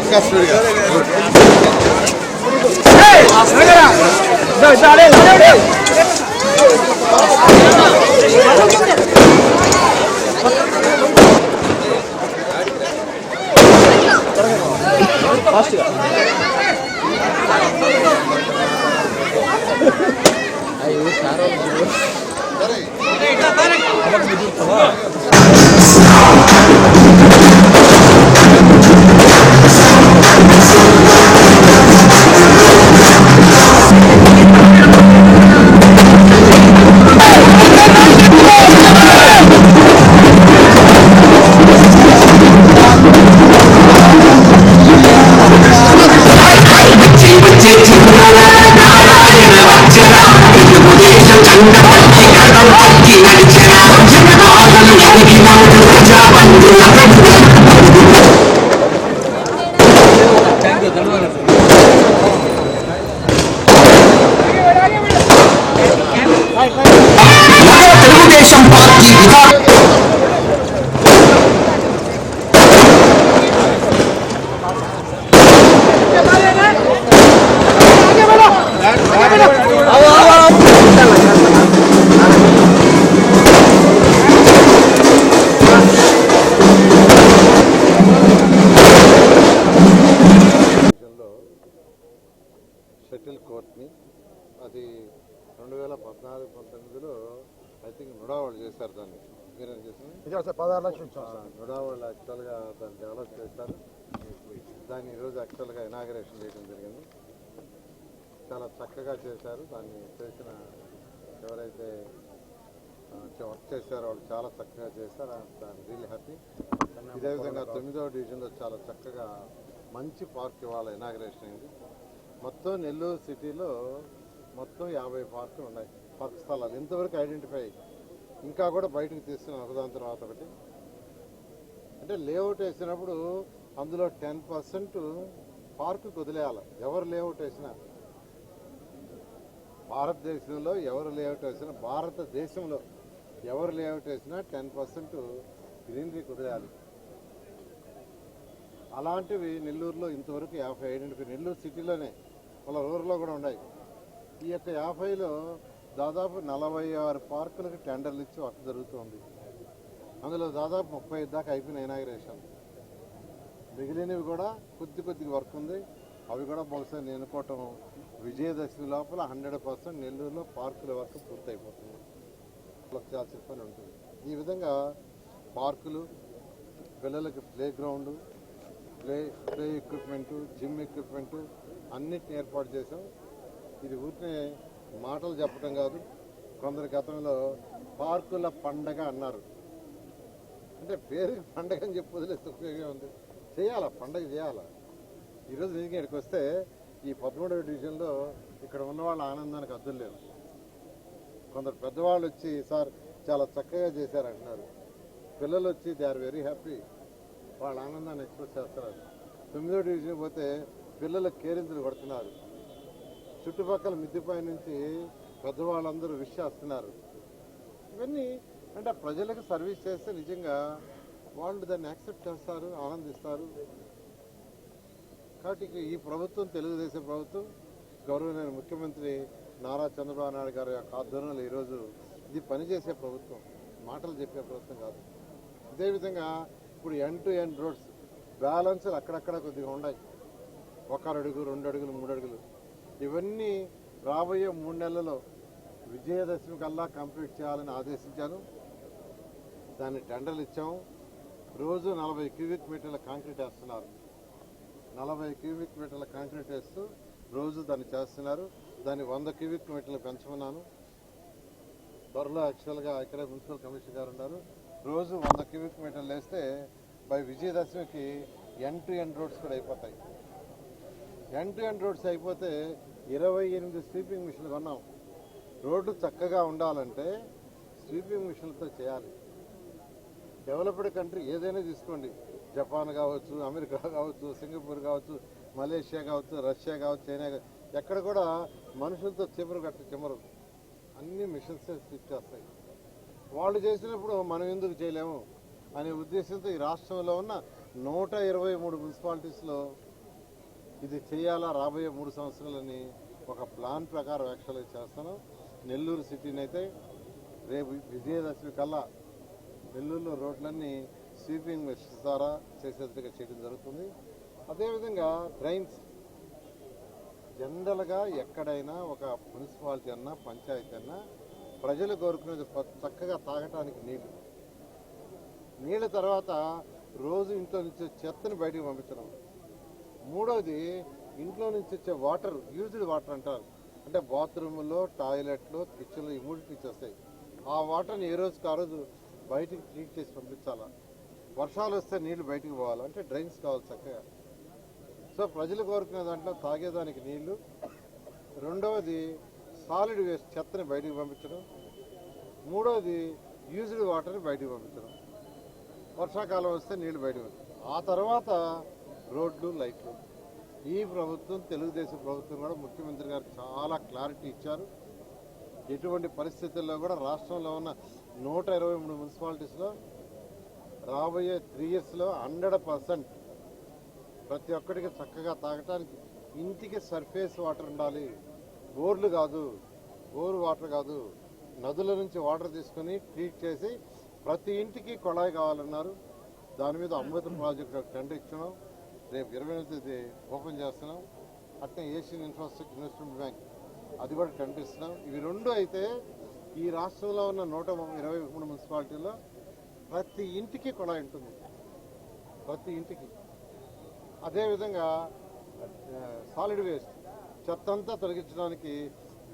ఇంకా స్పీడ్గా ఇంకా స్పీడ్గా గుడ్ తెలుగుదేశం వేల పద్నాలుగు పంతొమ్మిదిలో ఐ థింక్ నుడా వాళ్ళు చేశారు దాన్ని. మీరేం చేసింది పదహారు లక్షలు ఇచ్చాం ఆ, నుడా వాళ్ళు యాక్చువల్గా దాన్ని డెవలప్ చేశారు. దాన్ని ఈరోజు యాక్చువల్గా ఇనాగరేషన్ చేయడం జరిగింది. చాలా చక్కగా చేశారు. దాన్ని చేసిన ఎవరైతే వర్క్ చేశారో వాళ్ళు చాలా చక్కగా చేశారు. దాన్ని రియల్ హ్యాపీ. ఇదే విధంగా తొమ్మిదవ డివిజన్లో చాలా చక్కగా మంచి పార్క్ ఇవాళ ఇనాగరేషన్ అయింది. మొత్తం నెల్లూరు సిటీలో మొత్తం యాభై పార్కులు ఉన్నాయి. పార్క్ స్థలాలు. ఇంతవరకు ఐడెంటిఫై ఇంకా కూడా బయటకు తీస్తున్నాం ఒకదాని తర్వాత ఒకటి. అంటే లేఅవుట్ వేసినప్పుడు అందులో టెన్ పర్సెంట్ పార్కు వదిలేయాలి. ఎవరు లేఅవుట్ వేసినా. భారతదేశంలో ఎవరు లేఅవుట్ వేసినా భారతదేశంలో ఎవరు లేఅవుట్ వేసినా టెన్ పర్సెంట్ గ్రీనరీ కుదిరేయాలి అలాంటివి నెల్లూరులో ఇంతవరకు యాభై ఐడెంటిఫై నెల్లూరు సిటీలోనే వాళ్ళ రూరల్లో కూడా ఉన్నాయి. ఈ యొక్క యాభైలో దాదాపు నలభై ఆరు పార్కులకు టెండర్లు ఇచ్చి వర్క్ జరుగుతుంది. అందులో దాదాపు ముప్పై దాకా అయిపోయిన ఇనాగ్రేషన్ మిగిలినవి కూడా కొద్ది కొద్దిగా వర్క్ ఉంది. అవి కూడా బహుశా నేను అనుకోవటం విజయదశమి లోపల హండ్రెడ్ పర్సెంట్ నెల్లూరులో పార్కుల వర్క్ పూర్తయిపోతుంది. చేయాల్సిన పని ఉంటుంది. ఈ విధంగా పార్కులు పిల్లలకి playground play play equipment gym equipment అన్నిటిని ఏర్పాటు చేసాం ఇది ఊరికే మాటలు చెప్పడం కాదు. కొందరి గతంలో పార్కుల పండగ అన్నారు. అంటే పేరు పండగ అని చెప్పి వదిలేస్తే ఉపయోగం ఉంది చేయాలా? పండగ చేయాలా? ఈరోజు నిజంగా ఇక్కడికి వస్తే ఈ పదమూడవ డివిజన్లో ఇక్కడ ఉన్న వాళ్ళ ఆనందానికి అర్థం లేదు. కొందరు పెద్దవాళ్ళు వచ్చి సార్ చాలా చక్కగా చేశారు అంటున్నారు. పిల్లలు వచ్చి దే ఆర్ వెరీ హ్యాపీ. వాళ్ళ ఆనందాన్ని ఎక్స్ప్రెస్ చేస్తున్నారు. తొమ్మిదో డివిజన్ పోతే పిల్లలు కేరింతలు కొడుతున్నారు. చుట్టుపక్కల మిద్దిపై నుంచి పెద్దవాళ్ళందరూ విష్ చేస్తున్నారు. ఇవన్నీ అంటే ప్రజలకు సర్వీస్ చేస్తే నిజంగా వాళ్ళు దాన్ని యాక్సెప్ట్ చేస్తారు ఆనందిస్తారు. కాబట్టి ఈ ప్రభుత్వం తెలుగుదేశం ప్రభుత్వం గౌరవనీయ ముఖ్యమంత్రి నారా చంద్రబాబు నాయుడు గారి యొక్క ఆధ్వర్యంలో ఈరోజు ఇది పనిచేసే ప్రభుత్వం. మాటలు చెప్పే ప్రభుత్వం కాదు. అదేవిధంగా ఇప్పుడు N to N roads balance అక్కడక్కడ కొద్దిగా ఉన్నాయి. ఒక అడుగు రెండు అడుగులు మూడు అడుగులు. ఇవన్నీ రాబోయే మూడు నెలల్లో విజయదశమి కల్లా కంప్లీట్ చేయాలని ఆదేశించాను. దాన్ని టెండర్లు ఇచ్చాము. రోజు నలభై క్యూబిక్ మీటర్ల కాంక్రీట్ వేస్తున్నారు. నలభై క్యూబిక్ మీటర్ల కాంక్రీట్ వేస్తూ రోజు దాన్ని చేస్తున్నారు. దాన్ని వంద క్యూబిక్ మీటర్లు పెంచమన్నాను. త్వరలో యాక్చువల్గా ఇక్కడే మున్సిపల్ కమిషనర్ గారు ఉన్నారు. రోజు వంద క్యూబిక్ మీటర్లు వేస్తే బై విజయదశమికి ఎన్ టు ఎన్ రోడ్స్ కూడా అయిపోతాయి. ఎండ్ టు ఎండ్ రోడ్స్ అయిపోతే ఇరవై ఎనిమిది స్వీపింగ్ మిషన్లు కొన్నాం. రోడ్లు చక్కగా ఉండాలంటే స్వీపింగ్ మిషన్లతో చేయాలి. డెవలప్డ్ కంట్రీ ఏదైనా తీసుకోండి. జపాన్ కావచ్చు అమెరికా కావచ్చు సింగపూర్ కావచ్చు మలేషియా కావచ్చు రష్యా కావచ్చు చైనా కావచ్చు ఎక్కడ కూడా మనుషులతో చిమరు కట్ట చిమరు. అన్ని మిషన్స్ స్విచ్ చేస్తాయి. వాళ్ళు చేసినప్పుడు మనం ఎందుకు చేయలేము? అనే ఉద్దేశంతో ఈ రాష్ట్రంలో ఉన్న నూట ఇరవై మూడు మున్సిపాలిటీస్లో ఇది చేయాలా రాబోయే మూడు సంవత్సరాలని ఒక ప్లాన్ ప్రకారం యాక్చువల్గా చేస్తాను. నెల్లూరు సిటీని అయితే రేపు విజయదశమి కల్లా నెల్లూరులో రోడ్లన్నీ స్వీపింగ్ మెషిన్స్ ద్వారా చేసేట్టుగా చేయడం జరుగుతుంది. అదేవిధంగా డ్రైన్స్ జనరల్గా ఎక్కడైనా ఒక మున్సిపాలిటీ అన్నా పంచాయతీ అన్నా ప్రజలు కోరుకునేది చక్కగా తాగటానికి నీళ్ళు నీళ్ళ తర్వాత రోజు ఇంట్లో నుంచి చెత్తను చెత్తని బయటకు పంపించడం. మూడవది ఇంట్లో నుంచి వచ్చే వాటర్ యూజ్డ్ వాటర్ అంటారు. అంటే బాత్రూములో టాయిలెట్లో కిచెన్లో ఈ మూడింటి నుంచి వస్తాయి ఆ వాటర్ని ఏ రోజుకి ఆ రోజు బయటికి ట్రీట్ చేసి పంపించాలా? వర్షాలు వస్తే నీళ్ళు బయటికి పోవాలి? అంటే డ్రైన్స్ కావాలి చక్కగా. సో ప్రజలు కోరుకునే దాంట్లో తాగేదానికి నీళ్ళు. రెండవది సాలిడ్ వేస్ట్ చెత్తని బయటికి పంపించడం. మూడవది యూజ్డ్ వాటర్ని బయటికి పంపించడం. వర్షాకాలం వస్తే నీళ్ళు బయటకు ఆ తర్వాత రోడ్లు లైట్లు. ఈ ప్రభుత్వం తెలుగుదేశం ప్రభుత్వం కూడా ముఖ్యమంత్రి గారు చాలా క్లారిటీ ఇచ్చారు. ఎటువంటి పరిస్థితుల్లో కూడా రాష్ట్రంలో ఉన్న నూట ఇరవై మూడు మున్సిపాలిటీస్లో రాబోయే త్రీ ఇయర్స్లో హండ్రెడ్ పర్సెంట్ ప్రతి ఒక్కడికి చక్కగా తాగటానికి ఇంటికి సర్ఫేస్ వాటర్ ఉండాలి. బోర్లు కాదు బోర్ వాటర్ కాదు నదుల నుంచి వాటర్ తీసుకొని ట్రీట్ చేసి ప్రతి ఇంటికి కొళాయి కావాలన్నారు. దాని మీద అమృత ప్రాజెక్టు టెండర్ ఇచ్చినాం రేపు ఇరవై తేదీ ఓపెన్ చేస్తున్నాం. అట్నే ఏషియన్ ఇన్ఫ్రాస్ట్రక్చర్ ఇన్వెస్ట్మెంట్ బ్యాంక్ అది కూడా కనిపిస్తున్నాం. ఇవి రెండు అయితే ఈ రాష్ట్రంలో ఉన్న నూట ఇరవై మూడు మున్సిపాలిటీలో ప్రతి ఇంటికి కొళాయి ఉంటుంది. ప్రతి ఇంటికి. అదేవిధంగా సాలిడ్ వేస్ట్ చెత్త అంతా తొలగించడానికి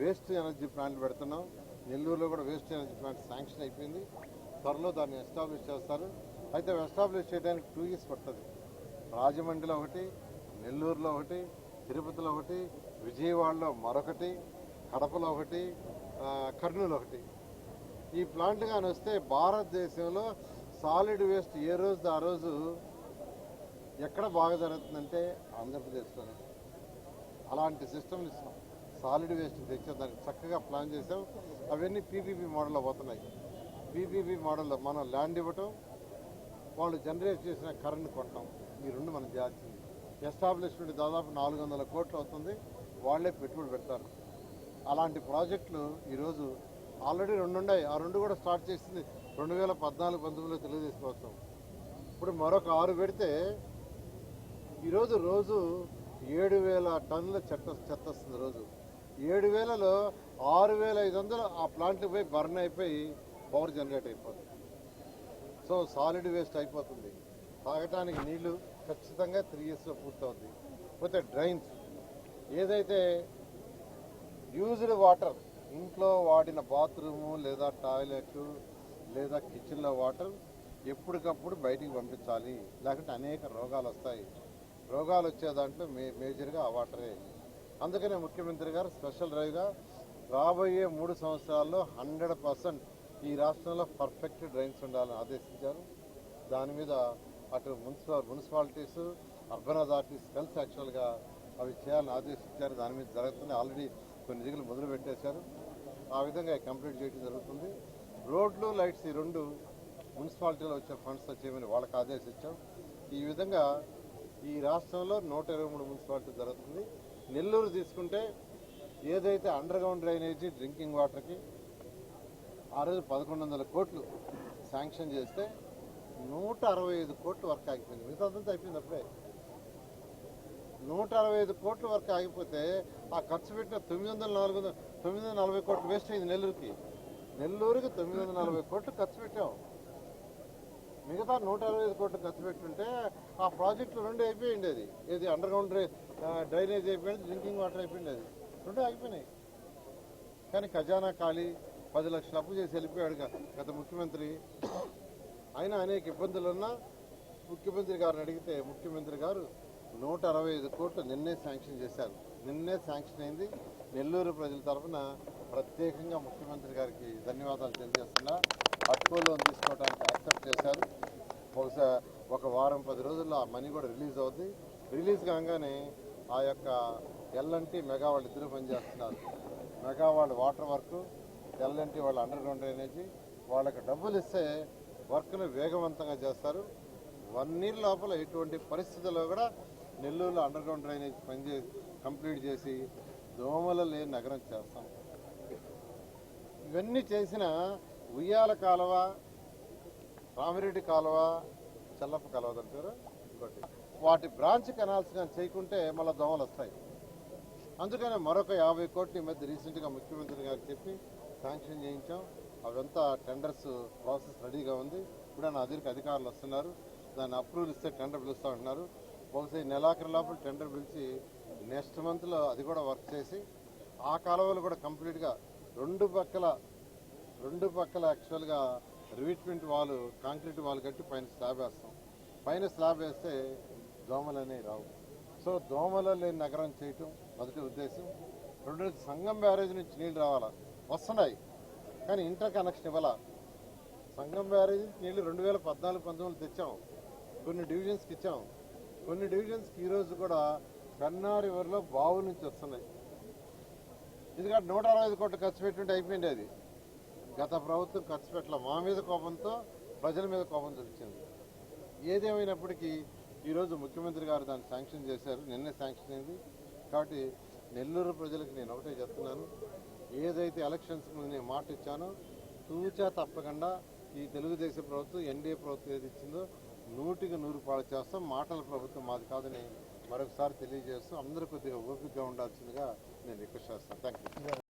వేస్ట్ ఎనర్జీ ప్లాంట్ పెడుతున్నాం. నెల్లూరులో కూడా వేస్ట్ ఎనర్జీ ప్లాంట్ శాంక్షన్ అయిపోయింది. త్వరలో దాన్ని ఎస్టాబ్లిష్ చేస్తారు. అయితే ఎస్టాబ్లిష్ చేయడానికి టూ ఇయర్స్ పడుతుంది. రాజమండ్రిలో ఒకటి నెల్లూరులో ఒకటి తిరుపతిలో ఒకటి విజయవాడలో మరొకటి కడపలో ఒకటి కర్నూలు ఒకటి. ఈ ప్లాంట్ కానీ వస్తే భారతదేశంలో సాలిడ్ వేస్ట్ ఏ రోజు ఆ రోజు ఎక్కడ బాగా జరుగుతుందంటే ఆంధ్రప్రదేశ్లోనే. అలాంటి సిస్టమ్లు ఇస్తాం సాలిడ్ వేస్ట్ తెచ్చాం దానికి చక్కగా ప్లాన్ చేసాం. అవన్నీ పీపీపీ మోడల్లో పోతున్నాయి. పీపీపీ మోడల్లో మనం ల్యాండ్ ఇవ్వటం వాళ్ళు జనరేట్ చేసిన కరెంట్ కొట్టడం ఈ రెండు మనం చేయాల్సింది ఎస్టాబ్లిష్మెంట్ దాదాపు నాలుగు వందల కోట్లు అవుతుంది. వాళ్ళే పెట్టుబడి పెడతారు. అలాంటి ప్రాజెక్టులు ఈరోజు ఆల్రెడీ రెండు ఉన్నాయి ఆ రెండు కూడా స్టార్ట్ చేసింది రెండు వేల పద్నాలుగు పంతొమ్మిదిలో తెలుగుదేశం ప్రభుత్వం. ఇప్పుడు మరొక ఆరు పెడితే ఈరోజు రోజు ఏడు వేల టన్నుల చెత్త చెత్త వస్తుంది రోజు. ఏడు వేలలో ఆరు వేల ఐదు వందలు ఆ ప్లాంట్కి పోయి బర్న్ అయిపోయి పవర్ జనరేట్ అయిపోతుంది. సో సాలిడ్ వేస్ట్ అయిపోతుంది. తాగటానికి నీళ్ళు ఖచ్చితంగా త్రీ ఇయర్స్లో పూర్తవుద్ది. పోతే డ్రైన్స్. ఏదైతే యూజ్డ్ వాటర్ ఇంట్లో వాడిన బాత్రూము లేదా టాయిలెట్ లేదా కిచెన్లో వాటర్ ఎప్పటికప్పుడు బయటికి పంపించాలి. లేకుంటే అనేక రోగాలు వస్తాయి. రోగాలు వచ్చే దాంట్లో మే మేజర్గా ఆ వాటరే. అందుకనే ముఖ్యమంత్రి గారు స్పెషల్ డ్రైవ్గా రాబోయే మూడు సంవత్సరాల్లో హండ్రెడ్ పర్సెంట్ ఈ రాష్ట్రంలో పర్ఫెక్ట్ డ్రైన్స్ ఉండాలని ఆదేశించారు. దాని మీద అటు మున్సిపల్ మున్సిపాలిటీస్ అర్బన్ అథారిటీస్ కలిసి యాక్చువల్గా అవి చేయాలని ఆదేశించారు. దాని మీద జరుగుతుంది ఆల్రెడీ కొన్ని దిగులు మొదలు పెట్టేశారు. ఆ విధంగా కంప్లీట్ చేయడం జరుగుతుంది. రోడ్లు లైట్స్ ఈ రెండు మున్సిపాలిటీలో వచ్చే ఫండ్స్తో చేయమని వాళ్ళకి ఆదేశించాం. ఈ విధంగా ఈ రాష్ట్రంలో నూట ఇరవై మూడు మున్సిపాలిటీ జరుగుతుంది. నెల్లూరు తీసుకుంటే ఏదైతే అండర్ గ్రౌండ్ డ్రైనేజీ డ్రింకింగ్ వాటర్కి ఆ రోజు పదకొండు వందల కోట్లు శాంక్షన్ చేస్తే నూట అరవై ఐదు కోట్ల వరకు ఆగిపోయింది. మిగతాదంతా అయిపోయింది అప్పుడే. నూట అరవై ఐదు కోట్ల వరకు ఆగిపోతే ఆ ఖర్చు పెట్టిన తొమ్మిది వందల నాలుగు వందల తొమ్మిది వందల నలభై కోట్లు వేస్ట్ అయింది నెల్లూరుకి. నెల్లూరుకి తొమ్మిది వందల నలభై కోట్లు ఖర్చు పెట్టాం. మిగతా నూట అరవై ఐదు కోట్లు ఖర్చు పెట్టుంటే ఆ ప్రాజెక్టులు రెండు అయిపోయింది అది. ఇది అండర్ గ్రౌండ్ డ్రైనేజ్ అయిపోయింది డ్రింకింగ్ వాటర్ అయిపోయింది అది. రెండు అయిపోయినాయి కానీ ఖజానా ఖాళీ పది లక్షలు అప్పు చేసి వెళ్ళిపోయాడు గత ముఖ్యమంత్రి. అయినా అనేక ఇబ్బందులున్నా ముఖ్యమంత్రి గారిని అడిగితే ముఖ్యమంత్రి గారు నూట అరవై ఐదు కోట్లు నిన్నే శాంక్షన్ చేశారు. నిన్నే శాంక్షన్ అయింది. నెల్లూరు ప్రజల తరఫున ప్రత్యేకంగా ముఖ్యమంత్రి గారికి ధన్యవాదాలు తెలియజేస్తున్నా. అట్కో లోన్ తీసుకోవడానికి యాక్సెప్ట్ చేశారు. బహుశా ఒక వారం పది రోజుల్లో ఆ మనీ కూడా రిలీజ్ అవుద్ది. రిలీజ్ కాగానే ఆ యొక్క ఎల్ఎన్టీ మెగా వాళ్ళు ఇద్దరు పనిచేస్తున్నారు. మెగా వాళ్ళు వాటర్ వర్క్ ఎల్ఎన్టీ వాళ్ళు అండర్ గ్రౌండ్ డ్రైనేజీ. వాళ్ళకి డబ్బులు ఇస్తే వర్క్ను వేగవంతంగా చేస్తారు. వన్ ఇయర్ లోపల ఎటువంటి పరిస్థితుల్లో కూడా నెల్లూరులో అండర్ గ్రౌండ్ డ్రైనేజ్ పనిచే కంప్లీట్ చేసి దోమలు లేని నగరం చేస్తాం. ఇవన్నీ చేసిన ఉయ్యాల కాలువ రామిరెడ్డి కాలువ చల్లప్ప కాలువ అంటారు ఇంకోటి వాటి బ్రాంచ్ కెనాల్స్ కానీ చేయకుంటే మళ్ళీ దోమలు వస్తాయి. అందుకనే మరొక యాభై కోట్లు ఈ మధ్య రీసెంట్గా ముఖ్యమంత్రి గారికి చెప్పి శాంక్షన్ చేయించాం. అవంతా టెండర్స్ ప్రాసెస్ రెడీగా ఉంది. ఇప్పుడు నా దగ్గరికి అధికారులు వస్తున్నారు. దాన్ని అప్రూవల్ ఇస్తే టెండర్ పిలుస్తూ ఉంటున్నారు. బహుశా ఈ నెలాఖరు లోపల టెండర్ పిలిచి నెక్స్ట్ మంత్లో అది కూడా వర్క్ చేసి ఆ కాలువలు కూడా కంప్లీట్గా రెండు పక్కల రెండు పక్కల యాక్చువల్గా రివిట్మెంట్ వాల్ కాంక్రీట్ వాల్ కట్టి పైన స్లాబ్ వేస్తాం. పైన స్లాబ్ వేస్తే దోమలు అనేవి రావు. సో దోమలు లేని నగరం చేయటం మొదటి ఉద్దేశం. రెండు సంగం బ్యారేజ్ నుంచి నీళ్ళు రావాలా? వస్తున్నాయి. కానీ ఇంటర్ కనెక్షన్ ఇవ్వాల? సంగం బ్యారేజ్ నీళ్ళు నీళ్ళు రెండు వేల పద్నాలుగు పంతొమ్మిది తెచ్చాం. కొన్ని డివిజన్స్కి ఇచ్చాం. కొన్ని డివిజన్స్కి ఈరోజు కూడా పెన్నా రివర్లో బావు నుంచి వస్తున్నాయి. ఎందుకంటే నూట అరవై ఐదు కోట్లు ఖర్చు పెట్టుంటే అయిపోయింది అది. గత ప్రభుత్వం ఖర్చు పెట్టల. మా మీద కోపంతో ప్రజల మీద కోపం తెచ్చింది ఏదేమైనప్పటికీ ఈరోజు ముఖ్యమంత్రి గారు దాన్ని శాంక్షన్ చేశారు. నిన్నే శాంక్షన్ అయింది. కాబట్టి నెల్లూరు ప్రజలకు నేను ఒకటే చెప్తున్నాను. ఏదైతే ఎలక్షన్స్ ముందు నేను మాట ఇచ్చానో తూచా తప్పకుండా ఈ తెలుగుదేశం ప్రభుత్వం ఎన్డీఏ ప్రభుత్వం ఏది ఇచ్చిందో నూటికి నూరు పాలు చేస్తాం. మాటల ప్రభుత్వం మాది కాదని మరొకసారి తెలియజేస్తూ అందరూ కొద్దిగా ఓపికగా ఉండాల్సిందిగా నేను రిక్వెస్ట్ చేస్తాను. Thank you